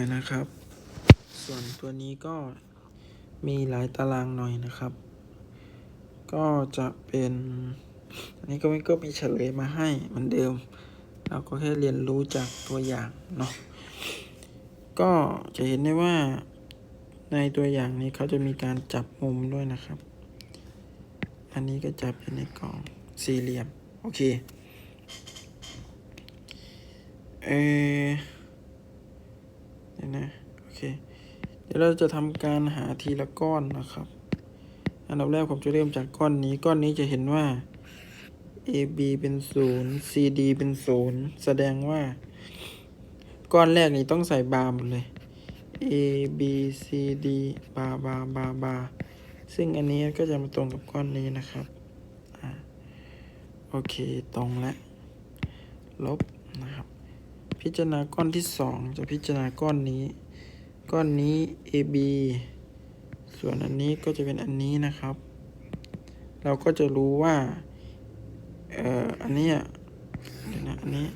อ่านะครับ ส่วนตัวนี้ก็มีหลายตารางหน่อยนะครับ ก็จะเป็น อันนี้ก็ไม่ก็มีเฉลยมาให้เหมือนเดิม เราก็แค่เรียนรู้จากตัวอย่างเนาะ ก็จะเห็นได้ว่าในตัวอย่างนี้เขาจะมีการจับมุมด้วยนะครับ อันนี้ก็จับอยู่ในกล่องสี่เหลี่ยม โอเค เออ เดี๋ยวนะโอเค เดี๋ยวเราจะทำการหาทีละก้อนนะครับ อันดับแรกผมจะเริ่มจากก้อนนี้ก้อนนี้จะเห็นว่า AB เป็นศูนย์ CD เป็นศูนย์แสดงว่า ก้อนแรกนี้ต้องใส่บาร์หมดเลย A B C D บาร์บาร์บาร์บาร์ซึ่งอันนี้ก็จะมาตรงกับก้อนนี้นะครับอโอเคตรงแล้วลบนะครับ พิจารณาก้อนที่สองจะพิจารณาก้อนนี้ ก้อนนี้ AB ส่วนอันนี้ก็จะเป็นอันนี้นะครับ เราก็จะรู้ว่าเอ่ออันนี้เดี๋ยวนะอันนี้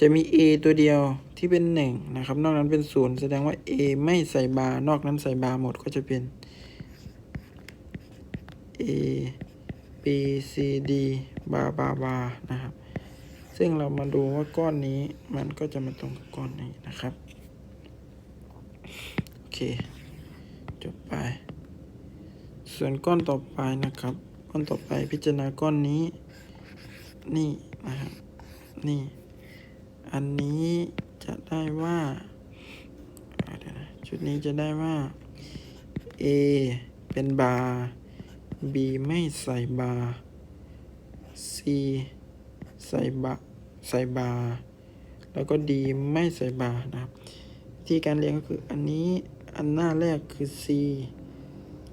จะมี A ตัวเดียวที่เป็นหนึ่งนะครับ นอกนั้นเป็นศูนย์แสดงว่า A ไม่ใส่บาร์นอกนั้นใส่บาร์หมดก็จะเป็น A B C D บาบาบานะครับ ซึ่งเรามาดูว่าก้อนนี้มันก็จะมาตรงกับก้อนนี้นะครับ โอเค จบไป ส่วนก้อนต่อไปนะครับ ก้อนต่อไปพิจารณาก้อนนี้ นี่นะครับ นี่ อันนี้จะได้ว่าชุดนี้จะได้ว่า A เป็นบาร์ B ไม่ใส่บาร์ C ใส่บาใส่บาแล้วก็ D ไม่ใส่บานะครับวิธีการเรียงก็คืออันนี้อันหน้าแรกคือ C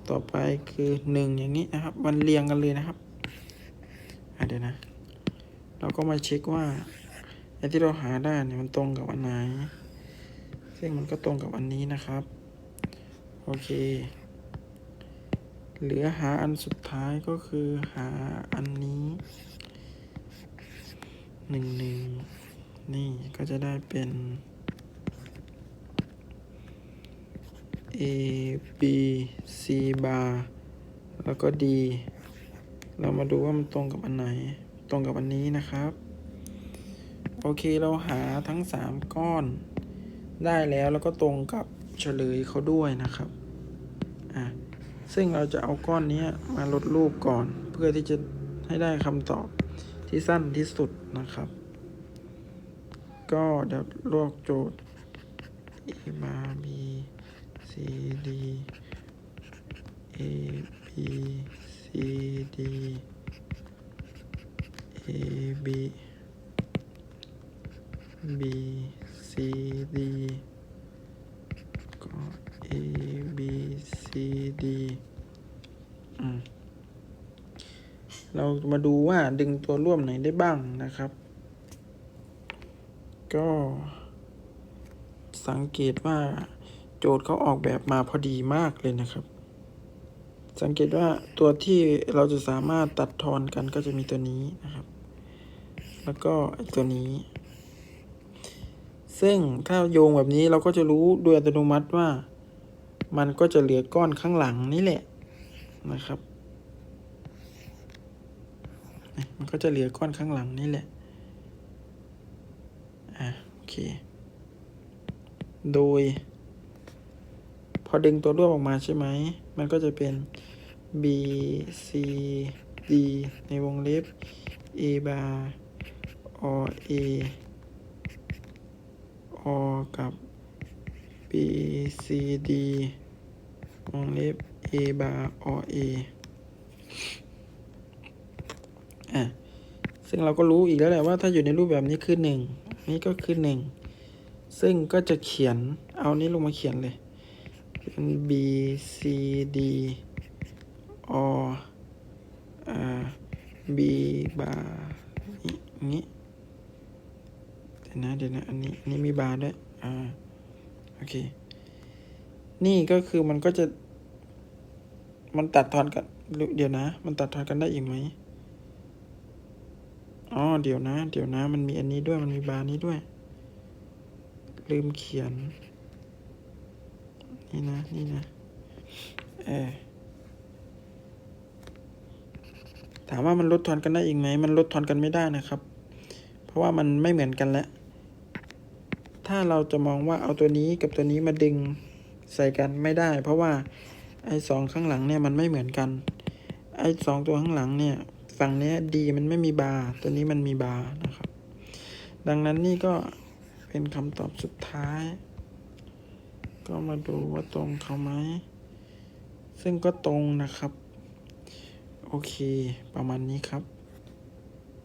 ต่อไปคือ 1 อย่างนี้นะครับ มันเรียงกันเลยนะครับอะเดี๋ยวนะ เราก็มาเช็คว่าไอ้ที่เราหาได้เนี่ยมันตรงกับอันไหน ซึ่งมันก็ตรงกับอันนี้นะครับ โอเค เหลือหาอันสุดท้ายก็คือหาอันนี้ หนึ่งหนึ่งนี่ก็จะได้เป็น A B C bar แล้วก็ D เรามาดูว่ามันตรงกับอันไหน ตรงกับอันนี้นะครับ โอเคเราหาทั้ง 3 ก้อน ได้แล้วแล้วก็ตรงกับเฉลยเขาด้วยนะครับ อะ ซึ่งเราจะเอาก้อนนี้มาลดรูปก่อน เพื่อที่จะให้ได้คำตอบ ที่สั้นที่สุดนะครับ ก็เดี๋ยวลวกโจทย์ A มา B C D A B C D A B B C D ก็ A B C D อืม เรามาดูว่าดึงตัวร่วมไหนได้บ้างนะครับ ก็ สังเกตว่าโจทย์เขาออกแบบมาพอดีมากเลยนะครับ สังเกตว่าตัวที่เราจะสามารถตัดทอนกันก็จะมีตัวนี้นะครับ แล้วก็ตัวนี้ ซึ่งถ้าโยงแบบนี้เราก็จะรู้โดยอัตโนมัติว่า มันก็จะเหลือก้อนข้างหลังนี่แหละนะครับ มันก็จะเหลือก้อนข้างหลังนี่แหละ อะโอเค โดย พอดึงตัวร่วมออกมาใช่ไหม มันก็จะเป็น B C D ในวงเล็บ A bar or A or กับ B C D วงเล็บ A bar or A ซึ่งเราก็รู้อีกแล้วแหละว่าถ้าอยู่ในรูปแบบนี้คือหนึ่งนี่ก็คือหนึ่งซึ่งก็จะเขียนเอานี้ลงมาเขียนเลยเป็น B C D or อ่า b bar นี้เดี๋ยวนะเดี๋ยวนะอันนี้อันนี้มีบาร์ด้วยอ่าโอเค นี่ก็คือมันก็จะ มันตัดทอนกัน เดี๋ยวนะ มันตัดทอนกันได้อีกไหม อ๋อเดี๋ยวนะ เดี๋ยวนะ มันมีอันนี้ด้วย มันมีบาร์นี้ด้วย ลืมเขียน นี่นะ นี่นะ เออถามว่ามันลดทอนกันได้อีกไหม มันลดทอนกันไม่ได้นะครับ เพราะว่ามันไม่เหมือนกันแล้ว ถ้าเราจะมองว่าเอาตัวนี้กับตัวนี้มาดึงใส่กันไม่ได้ เพราะว่าไอ้สองข้างหลังเนี่ยมันไม่เหมือนกัน ไอ้สองตัวข้างหลังเนี่ย ฝั่งนี้ดีมันไม่มีบาร์ตัวนี้มันมีบาร์นะครับ ดังนั้นนี่ก็เป็นคำตอบสุดท้าย ก็มาดูว่าตรงเขาไหม ซึ่งก็ตรงนะครับ โอเค ประมาณนี้ครับ